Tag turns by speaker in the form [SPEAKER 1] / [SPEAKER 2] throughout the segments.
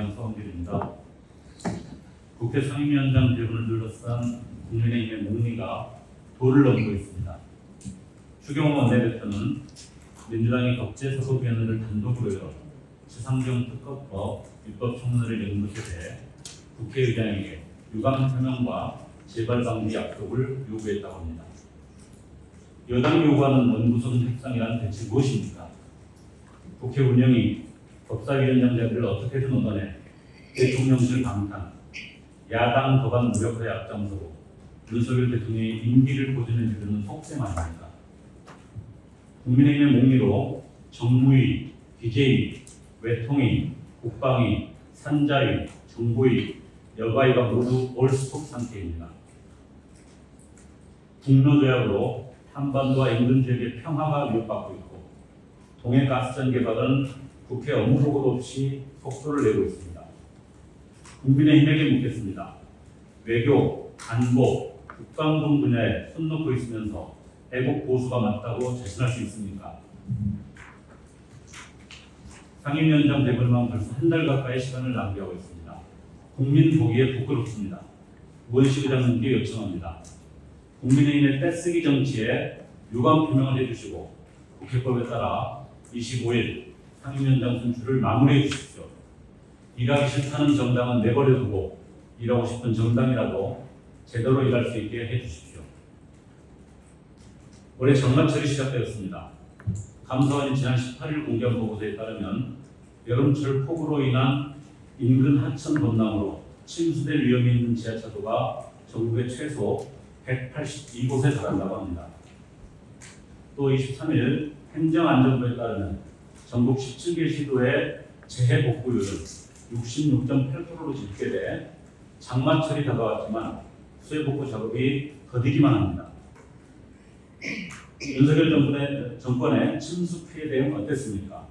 [SPEAKER 1] 위한 서원길입니다. 국회 상임위원장 대부분을 둘러싼 국민의힘의 목리가 도를 넘고 있습니다. 추경호 원내대표는 민주당이 국제사법위원회를 단독으로 열어 최상경 특검법 입법 청문회를 연 것에 대해 국회의장에게 유감 표명과 재발 방지 약속을 요구했다고 합니다. 여당이 요구하는 원구성 협상이란 대체 무엇입니까? 국회 운영이 법사위원장 자리를 어떻게든 얻어내 대통령실 방탄, 야당 법안 무력화에 앞장서고 윤석열 대통령의 임기를 보존해 주려는 속셈 아닙니까? 국민의힘의 목리로 정무위, 기재위, 외통위, 국방위, 산자위, 정보위, 여가위가 모두 올스톱 상태입니다. 북로조약으로 한반도와 인근 지역의 평화가 위협받고 있고 동해 가스전 개발은 국회 업무 보고도 없이 속도를 내고 있습니다. 국민의힘에게 묻겠습니다. 외교, 안보, 국방 등 분야에 손 놓고 있으면서 애국 보수가 맞다고 자신할 수 있습니까? 상임위원장 대걸만 벌써 한 달 가까이 시간을 낭비하고 있습니다. 국민 보기에 부끄럽습니다. 우원식 의장님께 요청합니다. 국민의힘의 떼쓰기 정치에 유감 표명을 해주시고 국회법에 따라 25일 상임위원장 선출을 마무리해 주십시오. 일하기 싫다는 정당은 내버려두고 일하고 싶은 정당이라도 제대로 일할 수 있게 해주십시오. 올해 장마철이 시작되었습니다. 감사원이 지난 18일 공개한 보고서에 따르면 여름철 폭우로 인한 인근 하천 범람으로 침수될 위험이 있는 지하차도가 전국에 최소 182곳에 달한다고 합니다. 또 23일 행정안전부에 따르면 전국 17개 시도의 재해 복구율은 66.8%로 집계돼 장마철이 다가왔지만 수해 복구 작업이 더디기만 합니다. 윤석열 정권의, 정권의 침수 피해 대응 어땠습니까?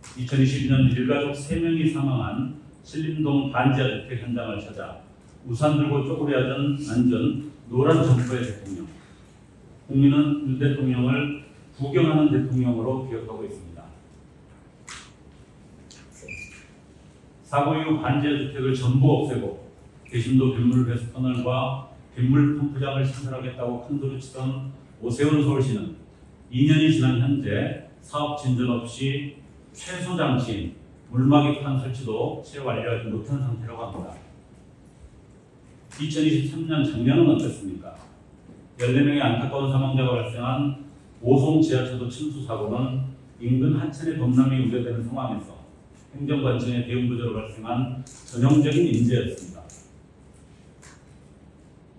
[SPEAKER 1] 2022년 일가족 3명이 사망한 신림동 반지하 주택 현장을 찾아 우산 들고 쪼그려 하던 앉은 노란 점퍼의 대통령. 국민은 윤 대통령을 구경하는 대통령으로 기억하고 있습니다. 사고 이후 반지하 주택을 전부 없애고 대신도 빗물 배수 터널과 빗물 펌프장을 신설하겠다고 큰소리치던 오세훈 서울시는 2년이 지난 현재 사업 진전 없이 최소 장치인 물막이판 설치도 채 완료하지 못한 상태라고 합니다. 2023년 작년은 어땠습니까? 14명의 안타까운 사망자가 발생한 오송 지하차도 침수 사고는 인근 하천의 범람이 우려되는 상황에서 행정관청의 대응 부조로 발생한 전형적인 인재였습니다.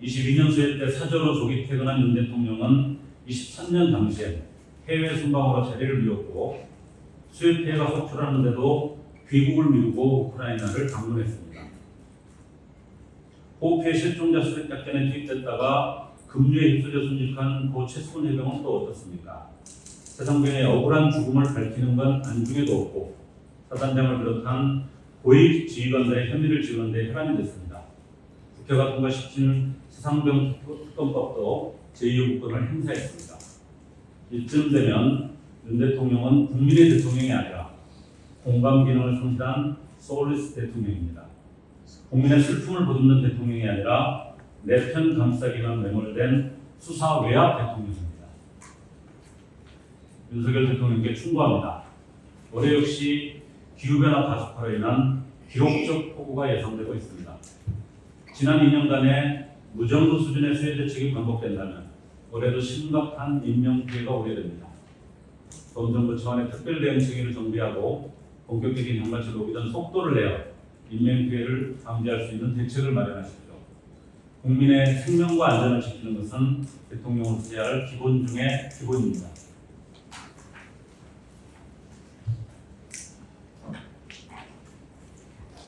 [SPEAKER 1] 22년 수해 때 사저로 조기 퇴근한 윤 대통령은 23년 당시에 해외 순방으로 자리를 비웠고 수해 피해가 속출하는데도 귀국을 미루고 우크라이나를 방문했습니다. 호피의 실종자 수색 작전에 투입됐다가 휩쓸려 순직한 고 최수근 해병은 또 어떻습니까? 세상병의 억울한 죽음을 밝히는 건 안중에도 없고 사단장을 비롯한 고위 지휘관들의 혐의를 지우는 데 혈안이 됐습니다. 국회가 통과시킨 세상병 특검법도 제2요구권을 행사했습니다. 이쯤 되면 윤 대통령은 국민의 대통령이 아니라 공감 기능을 성실한 소울리스 대통령입니다. 국민의 슬픔을 보듬는 대통령이 아니라 내편 감싸기만 매몰된 수사 외압 대통령입니다. 윤석열 대통령께 충고합니다. 올해 역시 기후변화 가속화로 인한 기록적 폭우가 예상되고 있습니다. 지난 2년간의 무정부 수준의 수해 대책이 반복된다면 올해도 심각한 인명 피해가 우려됩니다. 범정부 차원의 특별 대응 체계를 정비하고 본격적인 장마철 오기 전 속도를 내어 인명 피해를 방지할 수 있는 대책을 마련하십시오. 국민의 생명과 안전을 지키는 것은 대통령으로서 해야 할 기본 중의 기본입니다.